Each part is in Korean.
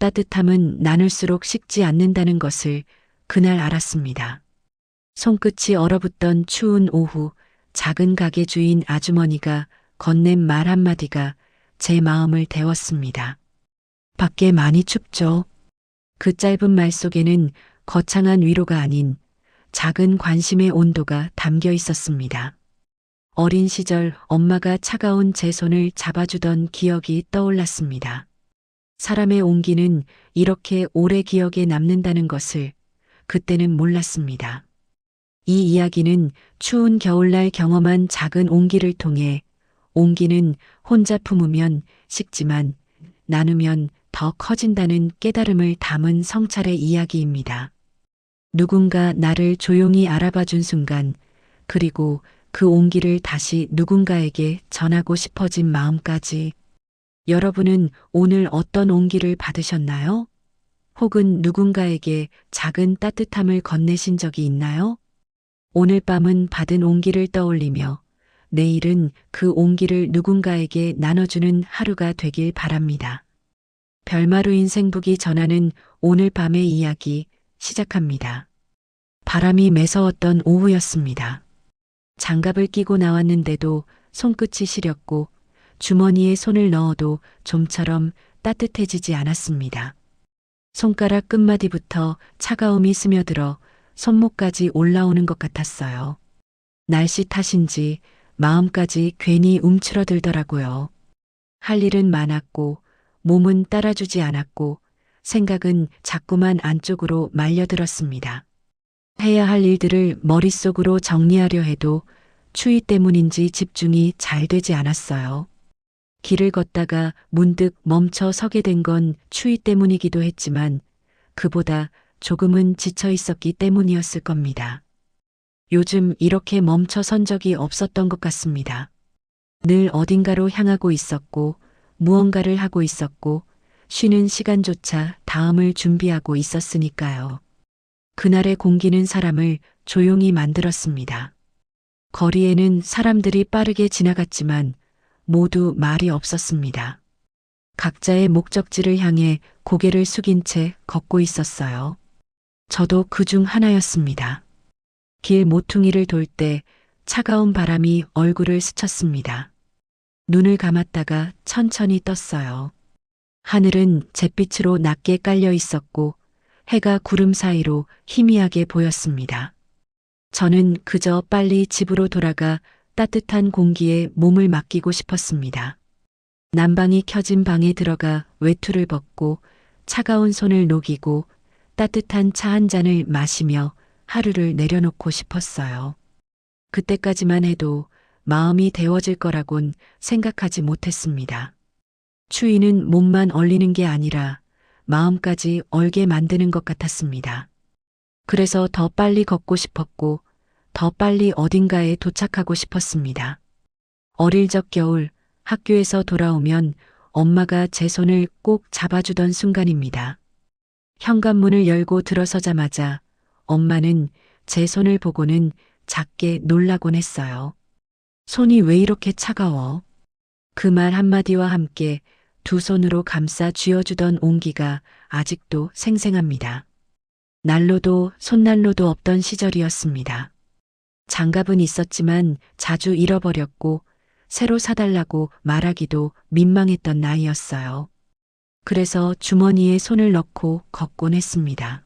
따뜻함은 나눌수록 식지 않는다는 것을 그날 알았습니다. 손끝이 얼어붙던 추운 오후 작은 가게 주인 아주머니가 건넨 말 한마디가 제 마음을 데웠습니다. 밖에 많이 춥죠. 그 짧은 말 속에는 거창한 위로가 아닌 작은 관심의 온도가 담겨 있었습니다. 어린 시절 엄마가 차가운 제 손을 잡아주던 기억이 떠올랐습니다. 사람의 온기는 이렇게 오래 기억에 남는다는 것을 그때는 몰랐습니다. 이 이야기는 추운 겨울날 경험한 작은 온기를 통해 온기는 혼자 품으면 식지만 나누면 더 커진다는 깨달음을 담은 성찰의 이야기입니다. 누군가 나를 조용히 알아봐 준 순간, 그리고 그 온기를 다시 누군가에게 전하고 싶어진 마음까지. 여러분은 오늘 어떤 온기를 받으셨나요? 혹은 누군가에게 작은 따뜻함을 건네신 적이 있나요? 오늘 밤은 받은 온기를 떠올리며 내일은 그 온기를 누군가에게 나눠주는 하루가 되길 바랍니다. 별마루 인생북이 전하는 오늘 밤의 이야기 시작합니다. 바람이 매서웠던 오후였습니다. 장갑을 끼고 나왔는데도 손끝이 시렸고 주머니에 손을 넣어도 좀처럼 따뜻해지지 않았습니다. 손가락 끝마디부터 차가움이 스며들어 손목까지 올라오는 것 같았어요. 날씨 탓인지 마음까지 괜히 움츠러들더라고요. 할 일은 많았고 몸은 따라주지 않았고 생각은 자꾸만 안쪽으로 말려들었습니다. 해야 할 일들을 머릿속으로 정리하려 해도 추위 때문인지 집중이 잘 되지 않았어요. 길을 걷다가 문득 멈춰 서게 된 건 추위 때문이기도 했지만 그보다 조금은 지쳐 있었기 때문이었을 겁니다. 요즘 이렇게 멈춰 선 적이 없었던 것 같습니다. 늘 어딘가로 향하고 있었고 무언가를 하고 있었고 쉬는 시간조차 다음을 준비하고 있었으니까요. 그날의 공기는 사람을 조용히 만들었습니다. 거리에는 사람들이 빠르게 지나갔지만 모두 말이 없었습니다. 각자의 목적지를 향해 고개를 숙인 채 걷고 있었어요. 저도 그 중 하나였습니다. 길 모퉁이를 돌 때 차가운 바람이 얼굴을 스쳤습니다. 눈을 감았다가 천천히 떴어요. 하늘은 잿빛으로 낮게 깔려 있었고 해가 구름 사이로 희미하게 보였습니다. 저는 그저 빨리 집으로 돌아가 따뜻한 공기에 몸을 맡기고 싶었습니다. 난방이 켜진 방에 들어가 외투를 벗고 차가운 손을 녹이고 따뜻한 차 한 잔을 마시며 하루를 내려놓고 싶었어요. 그때까지만 해도 마음이 데워질 거라곤 생각하지 못했습니다. 추위는 몸만 얼리는 게 아니라 마음까지 얼게 만드는 것 같았습니다. 그래서 더 빨리 걷고 싶었고 더 빨리 어딘가에 도착하고 싶었습니다. 어릴 적 겨울 학교에서 돌아오면 엄마가 제 손을 꼭 잡아주던 순간입니다. 현관문을 열고 들어서자마자 엄마는 제 손을 보고는 작게 놀라곤 했어요. 손이 왜 이렇게 차가워? 그 말 한마디와 함께 두 손으로 감싸 쥐어주던 온기가 아직도 생생합니다. 난로도 손난로도 없던 시절이었습니다. 장갑은 있었지만 자주 잃어버렸고 새로 사달라고 말하기도 민망했던 나이였어요. 그래서 주머니에 손을 넣고 걷곤 했습니다.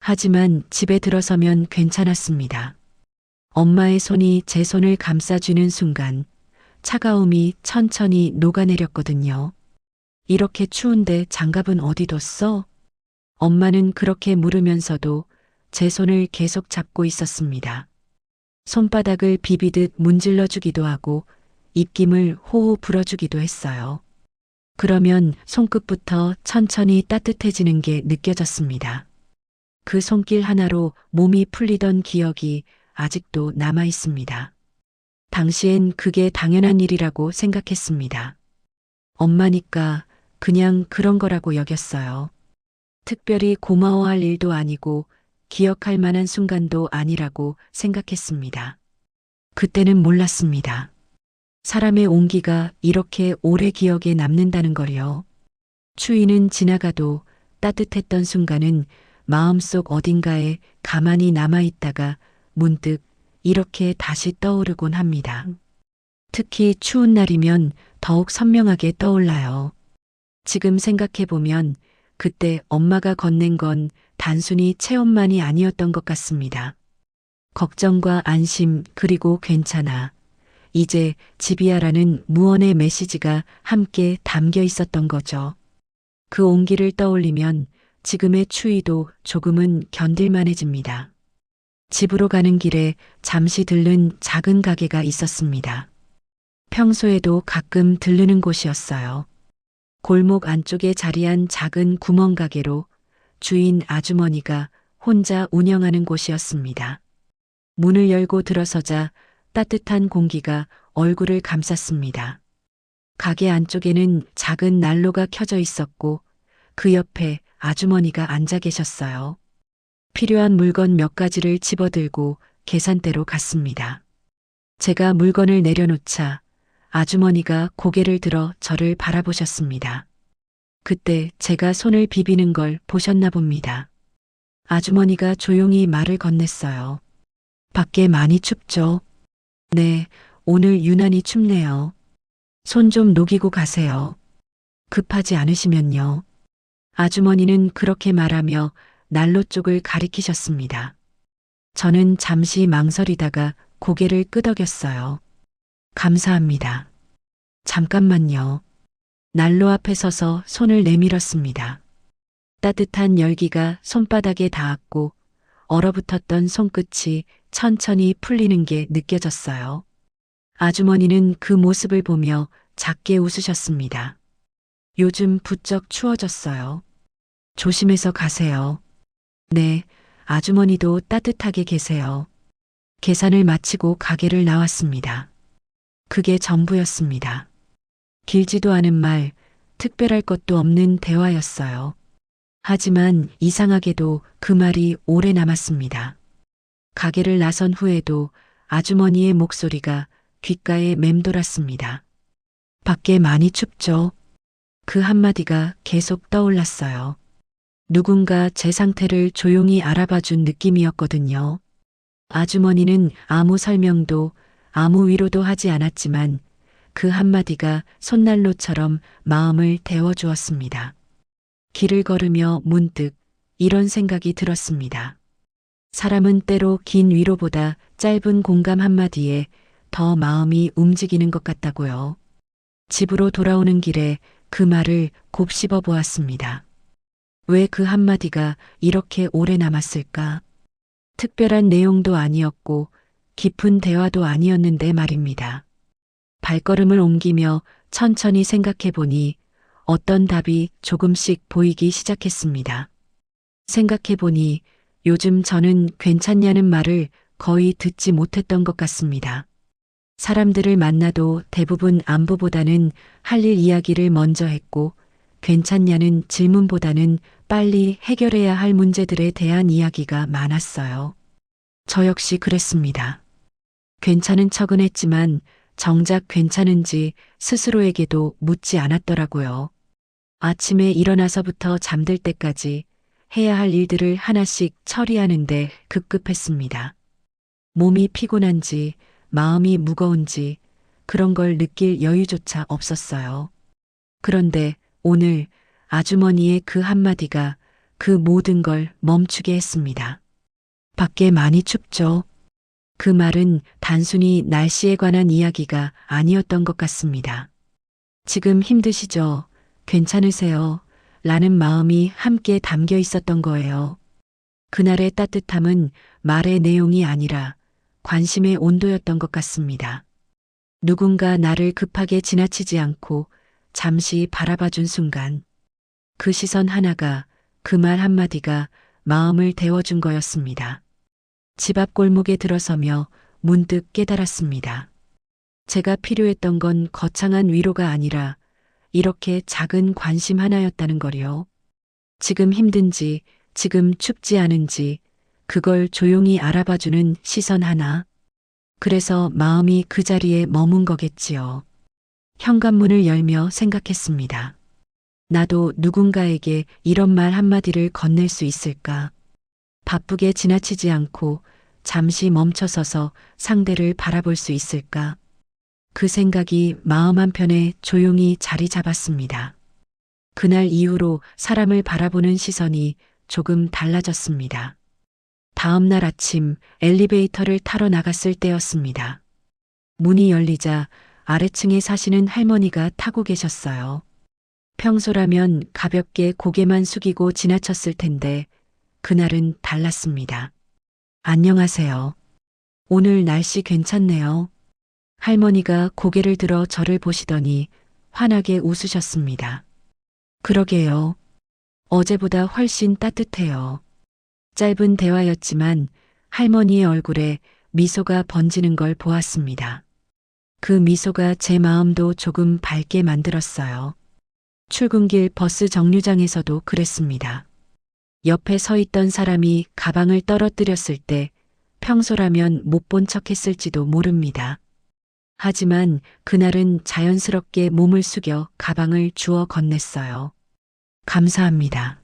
하지만 집에 들어서면 괜찮았습니다. 엄마의 손이 제 손을 감싸주는 순간 차가움이 천천히 녹아내렸거든요. 이렇게 추운데 장갑은 어디 뒀어? 엄마는 그렇게 물으면서도 제 손을 계속 잡고 있었습니다. 손바닥을 비비듯 문질러 주기도 하고 입김을 호호 불어 주기도 했어요. 그러면 손끝부터 천천히 따뜻해지는 게 느껴졌습니다. 그 손길 하나로 몸이 풀리던 기억이 아직도 남아 있습니다. 당시엔 그게 당연한 일이라고 생각했습니다. 엄마니까 그냥 그런 거라고 여겼어요. 특별히 고마워할 일도 아니고 기억할 만한 순간도 아니라고 생각했습니다. 그때는 몰랐습니다. 사람의 온기가 이렇게 오래 기억에 남는다는 걸요. 추위는 지나가도 따뜻했던 순간은 마음속 어딘가에 가만히 남아있다가 문득 이렇게 다시 떠오르곤 합니다. 특히 추운 날이면 더욱 선명하게 떠올라요. 지금 생각해보면 그때 엄마가 건넨 건 단순히 체험만이 아니었던 것 같습니다. 걱정과 안심 그리고 괜찮아. 이제 집이야라는 무언의 메시지가 함께 담겨 있었던 거죠. 그 온기를 떠올리면 지금의 추위도 조금은 견딜만해집니다. 집으로 가는 길에 잠시 들른 작은 가게가 있었습니다. 평소에도 가끔 들르는 곳이었어요. 골목 안쪽에 자리한 작은 구멍 가게로 주인 아주머니가 혼자 운영하는 곳이었습니다. 문을 열고 들어서자 따뜻한 공기가 얼굴을 감쌌습니다. 가게 안쪽에는 작은 난로가 켜져 있었고 그 옆에 아주머니가 앉아 계셨어요. 필요한 물건 몇 가지를 집어들고 계산대로 갔습니다. 제가 물건을 내려놓자 아주머니가 고개를 들어 저를 바라보셨습니다. 그때 제가 손을 비비는 걸 보셨나 봅니다. 아주머니가 조용히 말을 건넸어요. 밖에 많이 춥죠? 네, 오늘 유난히 춥네요. 손 좀 녹이고 가세요. 급하지 않으시면요. 아주머니는 그렇게 말하며 난로 쪽을 가리키셨습니다. 저는 잠시 망설이다가 고개를 끄덕였어요. 감사합니다. 잠깐만요. 난로 앞에 서서 손을 내밀었습니다. 따뜻한 열기가 손바닥에 닿았고 얼어붙었던 손끝이 천천히 풀리는 게 느껴졌어요. 아주머니는 그 모습을 보며 작게 웃으셨습니다. 요즘 부쩍 추워졌어요. 조심해서 가세요. 네, 아주머니도 따뜻하게 계세요. 계산을 마치고 가게를 나왔습니다. 그게 전부였습니다. 길지도 않은 말, 특별할 것도 없는 대화였어요. 하지만 이상하게도 그 말이 오래 남았습니다. 가게를 나선 후에도 아주머니의 목소리가 귓가에 맴돌았습니다. 밖에 많이 춥죠? 그 한마디가 계속 떠올랐어요. 누군가 제 상태를 조용히 알아봐 준 느낌이었거든요. 아주머니는 아무 설명도 아무 위로도 하지 않았지만 그 한마디가 손난로처럼 마음을 데워주었습니다. 길을 걸으며 문득 이런 생각이 들었습니다. 사람은 때로 긴 위로보다 짧은 공감 한마디에 더 마음이 움직이는 것 같다고요. 집으로 돌아오는 길에 그 말을 곱씹어 보았습니다. 왜 그 한마디가 이렇게 오래 남았을까? 특별한 내용도 아니었고 깊은 대화도 아니었는데 말입니다. 발걸음을 옮기며 천천히 생각해 보니 어떤 답이 조금씩 보이기 시작했습니다. 생각해 보니 요즘 저는 괜찮냐는 말을 거의 듣지 못했던 것 같습니다. 사람들을 만나도 대부분 안부보다는 할 일 이야기를 먼저 했고 괜찮냐는 질문보다는 빨리 해결해야 할 문제들에 대한 이야기가 많았어요. 저 역시 그랬습니다. 괜찮은 척은 했지만 정작 괜찮은지 스스로에게도 묻지 않았더라고요. 아침에 일어나서부터 잠들 때까지 해야 할 일들을 하나씩 처리하는데 급급했습니다. 몸이 피곤한지 마음이 무거운지 그런 걸 느낄 여유조차 없었어요. 그런데 오늘 아주머니의 그 한마디가 그 모든 걸 멈추게 했습니다. 밖에 많이 춥죠? 그 말은 단순히 날씨에 관한 이야기가 아니었던 것 같습니다. 지금 힘드시죠? 괜찮으세요? 라는 마음이 함께 담겨 있었던 거예요. 그날의 따뜻함은 말의 내용이 아니라 관심의 온도였던 것 같습니다. 누군가 나를 급하게 지나치지 않고 잠시 바라봐 준 순간 그 시선 하나가 그 말 한마디가 마음을 데워준 거였습니다. 집 앞 골목에 들어서며 문득 깨달았습니다. 제가 필요했던 건 거창한 위로가 아니라 이렇게 작은 관심 하나였다는 거요. 지금 힘든지, 지금 춥지 않은지, 그걸 조용히 알아봐주는 시선 하나. 그래서 마음이 그 자리에 머문 거겠지요. 현관문을 열며 생각했습니다. 나도 누군가에게 이런 말 한마디를 건넬 수 있을까? 바쁘게 지나치지 않고 잠시 멈춰서서 상대를 바라볼 수 있을까? 그 생각이 마음 한편에 조용히 자리 잡았습니다. 그날 이후로 사람을 바라보는 시선이 조금 달라졌습니다. 다음 날 아침 엘리베이터를 타러 나갔을 때였습니다. 문이 열리자 아래층에 사시는 할머니가 타고 계셨어요. 평소라면 가볍게 고개만 숙이고 지나쳤을 텐데 그날은 달랐습니다. 안녕하세요. 오늘 날씨 괜찮네요. 할머니가 고개를 들어 저를 보시더니 환하게 웃으셨습니다. 그러게요. 어제보다 훨씬 따뜻해요. 짧은 대화였지만 할머니의 얼굴에 미소가 번지는 걸 보았습니다. 그 미소가 제 마음도 조금 밝게 만들었어요. 출근길 버스 정류장에서도 그랬습니다. 옆에 서 있던 사람이 가방을 떨어뜨렸을 때 평소라면 못 본 척 했을지도 모릅니다. 하지만 그날은 자연스럽게 몸을 숙여 가방을 주워 건넸어요. 감사합니다.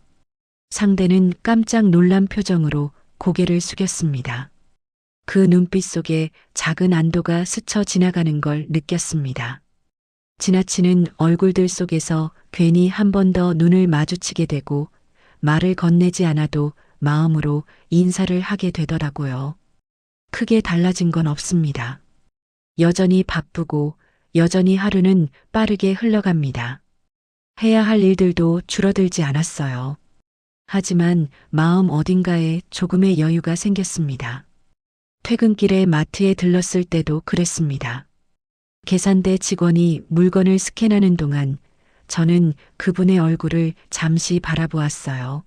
상대는 깜짝 놀란 표정으로 고개를 숙였습니다. 그 눈빛 속에 작은 안도가 스쳐 지나가는 걸 느꼈습니다. 지나치는 얼굴들 속에서 괜히 한 번 더 눈을 마주치게 되고 말을 건네지 않아도 마음으로 인사를 하게 되더라고요. 크게 달라진 건 없습니다. 여전히 바쁘고 여전히 하루는 빠르게 흘러갑니다. 해야 할 일들도 줄어들지 않았어요. 하지만 마음 어딘가에 조금의 여유가 생겼습니다. 퇴근길에 마트에 들렀을 때도 그랬습니다. 계산대 직원이 물건을 스캔하는 동안 저는 그분의 얼굴을 잠시 바라보았어요.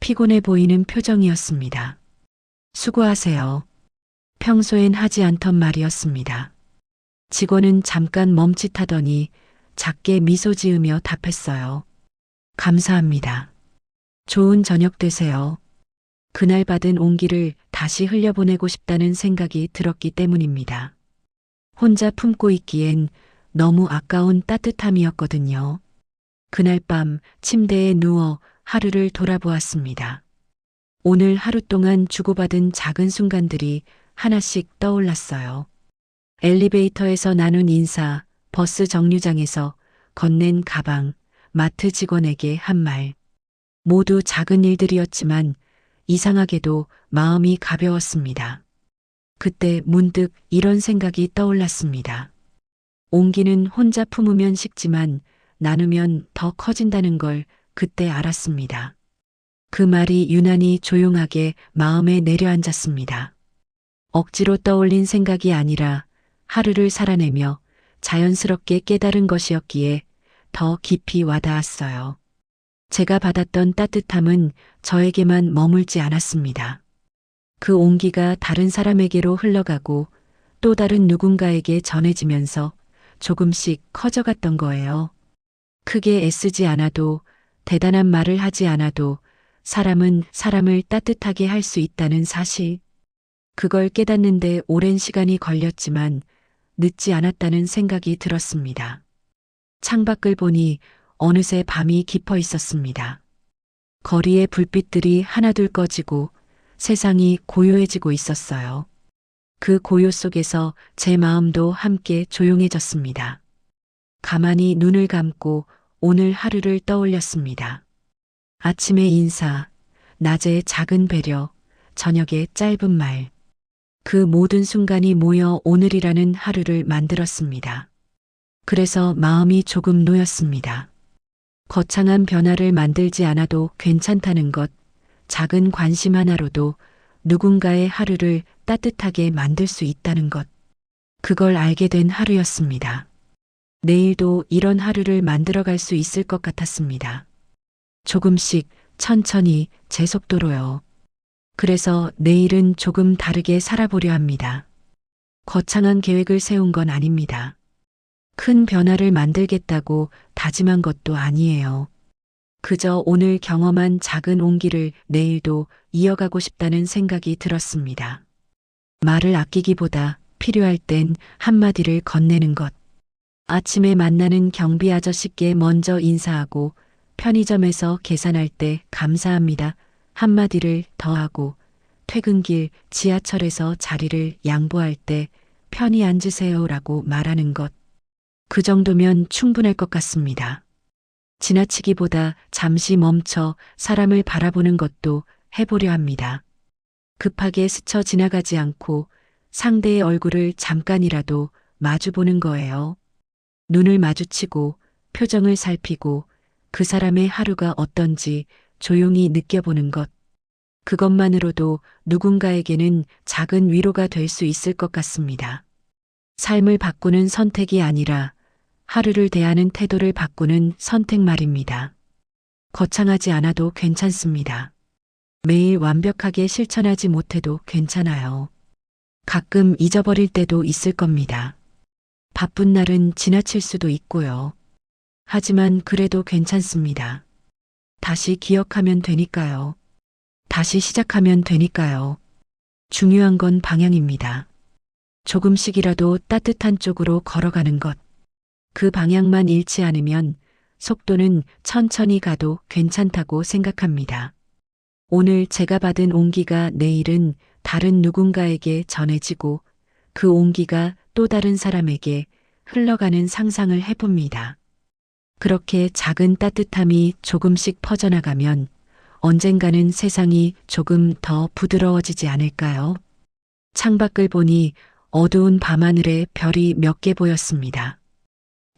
피곤해 보이는 표정이었습니다. 수고하세요. 평소엔 하지 않던 말이었습니다. 직원은 잠깐 멈칫하더니 작게 미소 지으며 답했어요. 감사합니다. 좋은 저녁 되세요. 그날 받은 온기를 다시 흘려보내고 싶다는 생각이 들었기 때문입니다. 혼자 품고 있기엔 너무 아까운 따뜻함이었거든요. 그날 밤 침대에 누워 하루를 돌아보았습니다. 오늘 하루 동안 주고받은 작은 순간들이 하나씩 떠올랐어요. 엘리베이터에서 나눈 인사, 버스 정류장에서 건넨 가방, 마트 직원에게 한 말. 모두 작은 일들이었지만 이상하게도 마음이 가벼웠습니다. 그때 문득 이런 생각이 떠올랐습니다. 온기는 혼자 품으면 식지만 나누면 더 커진다는 걸 그때 알았습니다. 그 말이 유난히 조용하게 마음에 내려앉았습니다. 억지로 떠올린 생각이 아니라 하루를 살아내며 자연스럽게 깨달은 것이었기에 더 깊이 와닿았어요. 제가 받았던 따뜻함은 저에게만 머물지 않았습니다. 그 온기가 다른 사람에게로 흘러가고 또 다른 누군가에게 전해지면서 조금씩 커져갔던 거예요. 크게 애쓰지 않아도 대단한 말을 하지 않아도 사람은 사람을 따뜻하게 할 수 있다는 사실. 그걸 깨닫는데 오랜 시간이 걸렸지만 늦지 않았다는 생각이 들었습니다. 창밖을 보니 어느새 밤이 깊어 있었습니다. 거리의 불빛들이 하나둘 꺼지고 세상이 고요해지고 있었어요. 그 고요 속에서 제 마음도 함께 조용해졌습니다. 가만히 눈을 감고 오늘 하루를 떠올렸습니다. 아침의 인사, 낮의 작은 배려, 저녁의 짧은 말. 그 모든 순간이 모여 오늘이라는 하루를 만들었습니다. 그래서 마음이 조금 놓였습니다. 거창한 변화를 만들지 않아도 괜찮다는 것, 작은 관심 하나로도 누군가의 하루를 따뜻하게 만들 수 있다는 것. 그걸 알게 된 하루였습니다. 내일도 이런 하루를 만들어갈 수 있을 것 같았습니다. 조금씩 천천히 제 속도로요. 그래서 내일은 조금 다르게 살아보려 합니다. 거창한 계획을 세운 건 아닙니다. 큰 변화를 만들겠다고 다짐한 것도 아니에요. 그저 오늘 경험한 작은 온기를 내일도 이어가고 싶다는 생각이 들었습니다. 말을 아끼기보다 필요할 땐 한마디를 건네는 것. 아침에 만나는 경비 아저씨께 먼저 인사하고 편의점에서 계산할 때 감사합니다. 한마디를 더하고 퇴근길 지하철에서 자리를 양보할 때 편히 앉으세요라고 말하는 것. 그 정도면 충분할 것 같습니다. 지나치기보다 잠시 멈춰 사람을 바라보는 것도 해보려 합니다. 급하게 스쳐 지나가지 않고 상대의 얼굴을 잠깐이라도 마주보는 거예요. 눈을 마주치고 표정을 살피고 그 사람의 하루가 어떤지 조용히 느껴보는 것. 그것만으로도 누군가에게는 작은 위로가 될 수 있을 것 같습니다. 삶을 바꾸는 선택이 아니라 하루를 대하는 태도를 바꾸는 선택 말입니다. 거창하지 않아도 괜찮습니다. 매일 완벽하게 실천하지 못해도 괜찮아요. 가끔 잊어버릴 때도 있을 겁니다. 바쁜 날은 지나칠 수도 있고요. 하지만 그래도 괜찮습니다. 다시 기억하면 되니까요. 다시 시작하면 되니까요. 중요한 건 방향입니다. 조금씩이라도 따뜻한 쪽으로 걸어가는 것. 그 방향만 잃지 않으면 속도는 천천히 가도 괜찮다고 생각합니다. 오늘 제가 받은 온기가 내일은 다른 누군가에게 전해지고 그 온기가 또 다른 사람에게 흘러가는 상상을 해봅니다. 그렇게 작은 따뜻함이 조금씩 퍼져나가면 언젠가는 세상이 조금 더 부드러워지지 않을까요? 창밖을 보니 어두운 밤하늘에 별이 몇 개 보였습니다.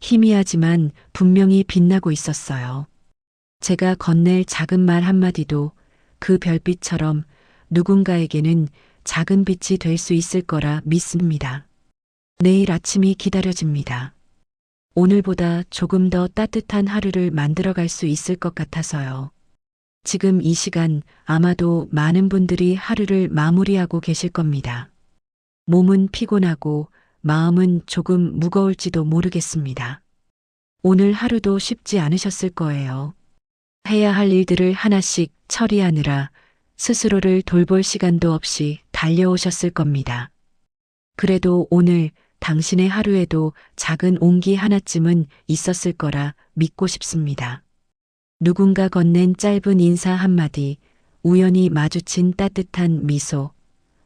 희미하지만 분명히 빛나고 있었어요. 제가 건넬 작은 말 한마디도 그 별빛처럼 누군가에게는 작은 빛이 될 수 있을 거라 믿습니다. 내일 아침이 기다려집니다. 오늘보다 조금 더 따뜻한 하루를 만들어 갈 수 있을 것 같아서요. 지금 이 시간 아마도 많은 분들이 하루를 마무리하고 계실 겁니다. 몸은 피곤하고 마음은 조금 무거울지도 모르겠습니다. 오늘 하루도 쉽지 않으셨을 거예요. 해야 할 일들을 하나씩 처리하느라 스스로를 돌볼 시간도 없이 달려오셨을 겁니다. 그래도 오늘 당신의 하루에도 작은 온기 하나쯤은 있었을 거라 믿고 싶습니다. 누군가 건넨 짧은 인사 한마디, 우연히 마주친 따뜻한 미소,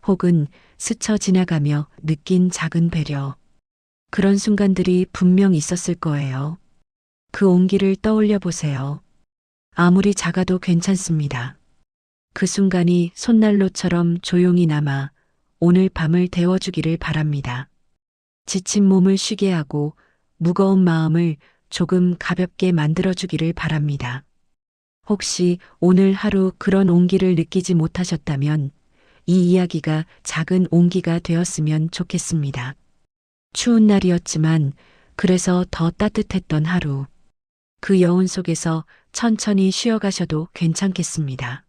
혹은 스쳐 지나가며 느낀 작은 배려. 그런 순간들이 분명 있었을 거예요. 그 온기를 떠올려 보세요. 아무리 작아도 괜찮습니다. 그 순간이 손난로처럼 조용히 남아 오늘 밤을 데워주기를 바랍니다. 지친 몸을 쉬게 하고 무거운 마음을 조금 가볍게 만들어주기를 바랍니다. 혹시 오늘 하루 그런 온기를 느끼지 못하셨다면 이 이야기가 작은 온기가 되었으면 좋겠습니다. 추운 날이었지만 그래서 더 따뜻했던 하루. 그 여운 속에서 천천히 쉬어가셔도 괜찮겠습니다.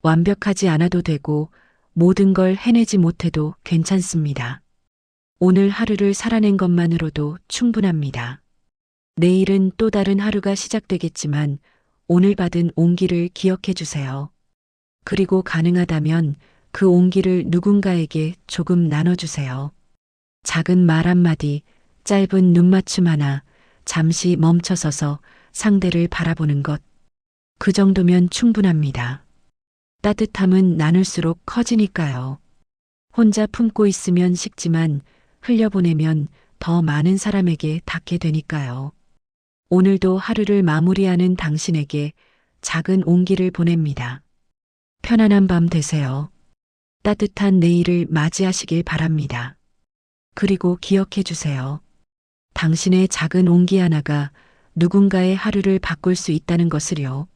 완벽하지 않아도 되고 모든 걸 해내지 못해도 괜찮습니다. 오늘 하루를 살아낸 것만으로도 충분합니다. 내일은 또 다른 하루가 시작되겠지만 오늘 받은 온기를 기억해 주세요. 그리고 가능하다면 그 온기를 누군가에게 조금 나눠주세요. 작은 말 한마디, 짧은 눈맞춤 하나, 잠시 멈춰서서 상대를 바라보는 것. 그 정도면 충분합니다. 따뜻함은 나눌수록 커지니까요. 혼자 품고 있으면 식지만 흘려보내면 더 많은 사람에게 닿게 되니까요. 오늘도 하루를 마무리하는 당신에게 작은 온기를 보냅니다. 편안한 밤 되세요. 따뜻한 내일을 맞이하시길 바랍니다. 그리고 기억해 주세요. 당신의 작은 온기 하나가 누군가의 하루를 바꿀 수 있다는 것을요.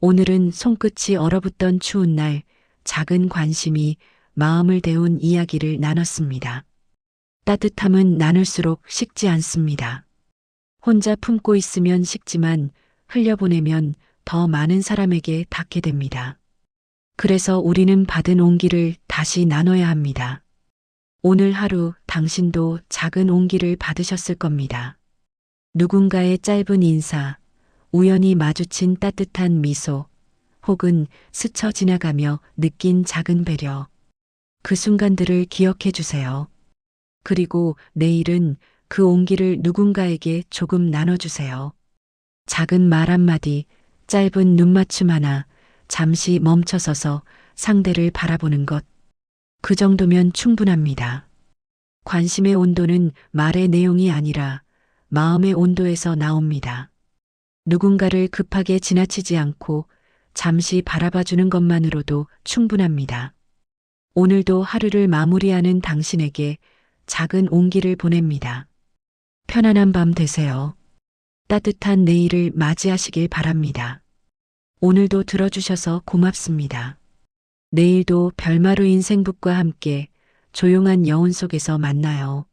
오늘은 손끝이 얼어붙던 추운 날 작은 관심이 마음을 데운 이야기를 나눴습니다. 따뜻함은 나눌수록 식지 않습니다. 혼자 품고 있으면 식지만 흘려보내면 더 많은 사람에게 닿게 됩니다. 그래서 우리는 받은 온기를 다시 나눠야 합니다. 오늘 하루 당신도 작은 온기를 받으셨을 겁니다. 누군가의 짧은 인사, 우연히 마주친 따뜻한 미소, 혹은 스쳐 지나가며 느낀 작은 배려. 그 순간들을 기억해 주세요. 그리고 내일은 그 온기를 누군가에게 조금 나눠주세요. 작은 말 한마디, 짧은 눈맞춤 하나, 잠시 멈춰서서 상대를 바라보는 것. 그 정도면 충분합니다. 관심의 온도는 말의 내용이 아니라 마음의 온도에서 나옵니다. 누군가를 급하게 지나치지 않고 잠시 바라봐 주는 것만으로도 충분합니다. 오늘도 하루를 마무리하는 당신에게 작은 온기를 보냅니다. 편안한 밤 되세요. 따뜻한 내일을 맞이하시길 바랍니다. 오늘도 들어주셔서 고맙습니다. 내일도 별마루 인생북과 함께 조용한 여운 속에서 만나요.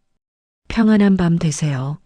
평안한 밤 되세요.